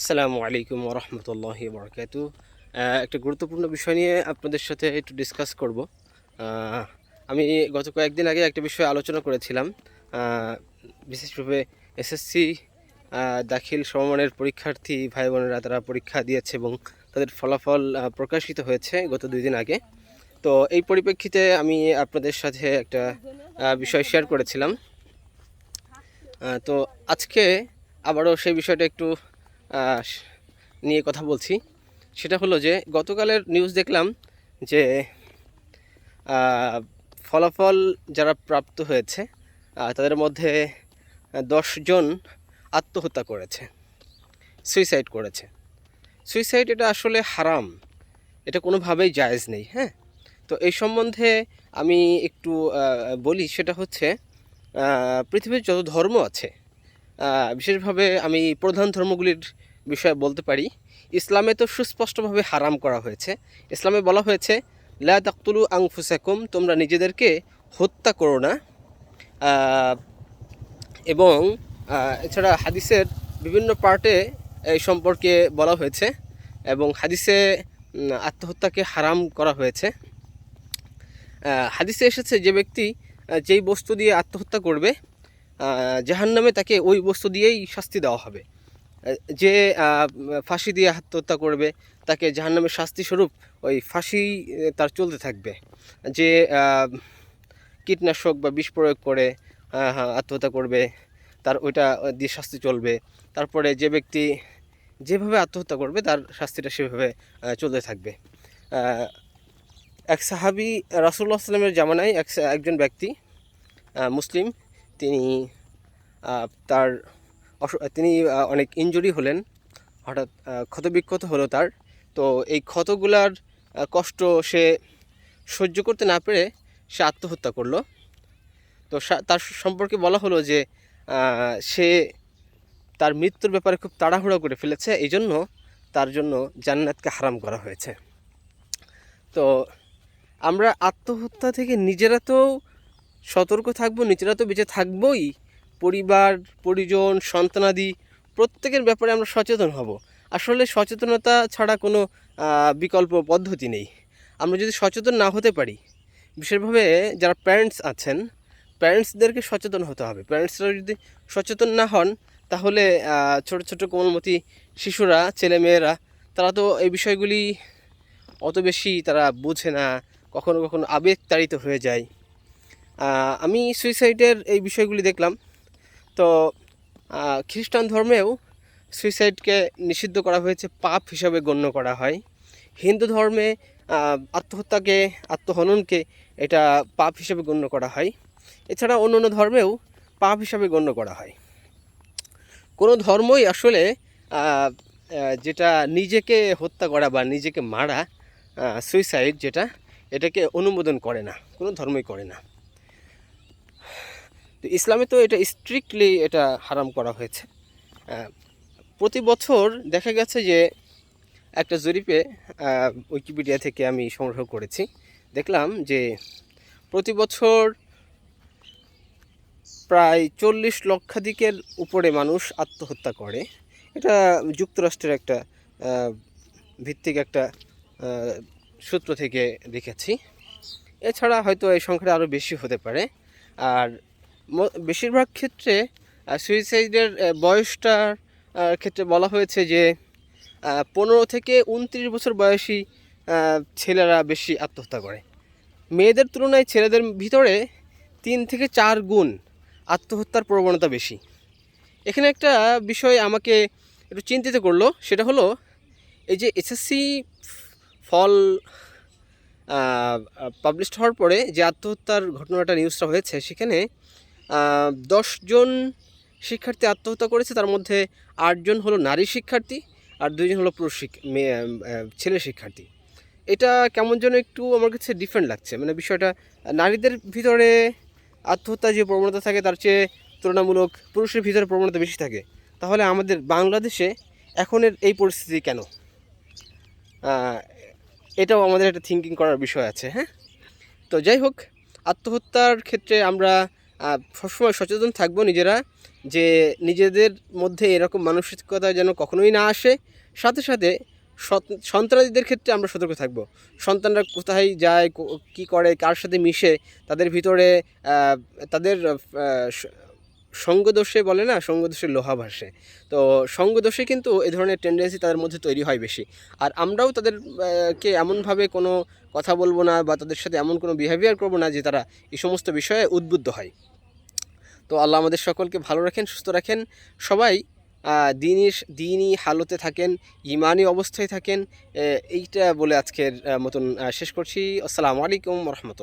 আসসালামু আলাইকুম রহমতুল্লাহ বরকাত একটা গুরুত্বপূর্ণ বিষয় নিয়ে আপনাদের সাথে একটু ডিসকাস করব। আমি গত কয়েকদিন আগে একটা বিষয়ে আলোচনা করেছিলাম। বিশেষভাবে এসএসসি দাখিল সমমানের পরীক্ষার্থী ভাই বোনেরা তারা পরীক্ষা দিয়েছে এবং তাদের ফলাফল প্রকাশিত হয়েছে গত দুই দিন আগে। তো এই পরিপ্রেক্ষিতে আমি আপনাদের সাথে একটা বিষয় শেয়ার করেছিলাম। তো আজকে আবারও সেই বিষয়টা একটু নিয়ে কথা বলছি। সেটা হলো যে, গতকালের নিউজ দেখলাম যে ফলাফল যারা প্রাপ্ত হয়েছে তাদের মধ্যে জন আত্মহত্যা করেছে সুইসাইড করেছে। সুইসাইড এটা আসলে হারাম, এটা কোনোভাবেই জায়েজ নেই হ্যাঁ? তো এই সম্বন্ধে আমি একটু বলি, সেটা হচ্ছে পৃথিবীর যত ধর্ম আছে বিশেষভাবে আমি প্রধান ধর্মগুলির বিষয়ে বলতে পারি। ইসলামে তো সুস্পষ্টভাবে হারাম করা হয়েছে। ইসলামে বলা হয়েছে, লা তাকতুলু আংফুসাকুম তোমরা নিজেদেরকে হত্যা করো না। এবং এছাড়া হাদিসের বিভিন্ন পার্টে এই সম্পর্কে বলা হয়েছে এবং হাদিসে আত্মহত্যাকে হারাম করা হয়েছে। হাদিসে এসেছে যে ব্যক্তি যেই বস্তু দিয়ে আত্মহত্যা করবে জাহান নামে তাকে ওই বস্তু দিয়েই শাস্তি দেওয়া হবে। যে ফাঁসি দিয়ে আত্মহত্যা করবে তাকে জাহান নামের শাস্তি স্বরূপ ওই ফাঁসি তার চলতে থাকবে। যে কীটনাশক বা বিষ প্রয়োগ করে হ্যাঁ, আত্মহত্যা করবে তার ওইটা দিয়ে শাস্তি চলবে। তারপরে যে ব্যক্তি যেভাবে আত্মহত্যা করবে তার শাস্তিটা সেভাবে চলতে থাকবে। এক সাহাবি রাসুল্লাহ সাল্লামের জামানায় এক একজন ব্যক্তি মুসলিম তিনি তার তিনি অনেক ইনজুরি হলেন, হঠাৎ ক্ষতবিক্ষত হলো তার। তো এই ক্ষতগুলার কষ্ট সে সহ্য করতে না পেরে সে আত্মহত্যা করল। তো তার সম্পর্কে বলা হলো যে সে তার মৃত্যুর ব্যাপারে খুব তাড়াহুড়ো করে ফেলেছে এই জন্য তার জন্য জান্নাতকে হারাম করা হয়েছে। তো আমরা আত্মহত্যা থেকে নিজেরা তো সতর্ক থাকব, নিজেরা তো বেঁচে থাকবোই। পরিবার, পরিজন, সন্তানাদি, প্রত্যেকের ব্যাপারে আমরা সচেতন হব। আসলে সচেতনতা ছাড়া কোনো বিকল্প পদ্ধতি নেই। আমরা যদি সচেতন না হতে পারি, বিশেষভাবে যারা প্যারেন্টস আছেন প্যারেন্টসদেরকে সচেতন হতে হবে। প্যারেন্টসরা যদি সচেতন না হন, তাহলে ছোট ছোট কোমলমতি শিশুরা, ছেলেমেয়েরা, তারা তো এই বিষয়গুলি অত বেশি তারা বোঝে না, কখনো কখনো আবেগ তাড়িত হয়ে যায়। আমি সুইসাইডের এই বিষয়গুলি দেখলাম। তো খ্রিস্টান ধর্মেও সুইসাইডকে নিষিদ্ধ করা হয়েছে, পাপ হিসাবে গণ্য করা হয়। হিন্দু ধর্মে আত্মহত্যাকে, আত্মহননকে এটা পাপ হিসাবে গণ্য করা হয়। এছাড়া অন্য অন্য ধর্মেও পাপ হিসাবে গণ্য করা হয়। কোনো ধর্মই আসলে যেটা নিজেকে হত্যা করা বা নিজেকে মারা সুইসাইড যেটা, এটাকে অনুমোদন করে না। কোনো ধর্মই করে না। তো ইসলামে তো এটা স্ট্রিক্টলি এটা হারাম করা হয়েছে। প্রতি বছর দেখা গেছে যে একটা জরিপে উইকিপিডিয়া থেকে আমি সংগ্রহ করেছি। দেখলাম যে প্রতি বছর প্রায় চল্লিশ লক্ষাধিকের উপরে মানুষ আত্মহত্যা করে। এটা যুক্তরাষ্ট্রের একটা ভিত্তিক একটা সূত্র থেকে দেখেছি। এছাড়া হয়তো এই সংখ্যাটা আরও বেশি হতে পারে। আর বেশিরভাগ ক্ষেত্রে সুইসাইডের বয়সটার ক্ষেত্রে বলা হয়েছে যে পনেরো থেকে উনত্রিশ বছর বয়সী ছেলেরা বেশি আত্মহত্যা করে। মেয়েদের তুলনায় ছেলেদের ভিতরে তিন থেকে চার গুণ আত্মহত্যার প্রবণতা বেশি। এখানে একটা বিষয় আমাকে একটু চিন্তিত করল, সেটা হলো, এই যে এসএসসি ফল পাবলিশড হওয়ার পরে যে আত্মহত্যার ঘটনাটা নিউজটা হয়েছে, সেখানে দশজন শিক্ষার্থী আত্মহত্যা করেছে, তার মধ্যে আটজন হলো নারী শিক্ষার্থী আর দুইজন হলো পুরুষ ছেলে শিক্ষার্থী। এটা কেমন যেন একটু আমার কাছে ডিফারেন্ট লাগছে। মানে বিষয়টা, নারীদের ভিতরে আত্মহত্যা যে প্রবণতা থাকে, তার চেয়ে তুলনামূলক পুরুষের ভিতরে প্রবণতা বেশি থাকে। তাহলে আমাদের বাংলাদেশে এখনের এই পরিস্থিতি কেন? এটাও আমাদের একটা থিঙ্কিং করার বিষয় আছে হ্যাঁ? তো যাই হোক, আত্মহত্যার ক্ষেত্রে আমরা সবসময় সচেতন থাকব নিজেরা যে নিজেদের মধ্যে এরকম মানসিকতা যেন কখনোই না আসে। সাথে সাথে সন্ত্রাসীদের ক্ষেত্রে আমরা সতর্ক থাকব। সন্তানরা কোথায় যায়, কো- করে, কার সাথে মিশে, তাদের ভিতরে তাদের সঙ্গদোষে বলে না সঙ্গদোষে লোহা ভাসে। তো সঙ্গদোষে কিন্তু এ ধরনের টেন্ডেন্সি তাদের মধ্যে তৈরি হয় বেশি। আর আমরাও তাদের আহ, কে এমনভাবে কোনো কথা বলব না বা তাদের সাথে এমন কোনো বিহেভিয়ার করব না যে তারা এই সমস্ত বিষয়ে উদ্বুদ্ধ হয়। তো আল্লাহ আমাদের সকলকে ভালো রাখেন সুস্থ রাখেন। সবাই দিনই দিনই হালতে থাকেন ইমানি অবস্থায় থাকেন। এইটা বলে আজকের মতন শেষ করছি। আসসালামু আলাইকুম রহমতুল্লাহ।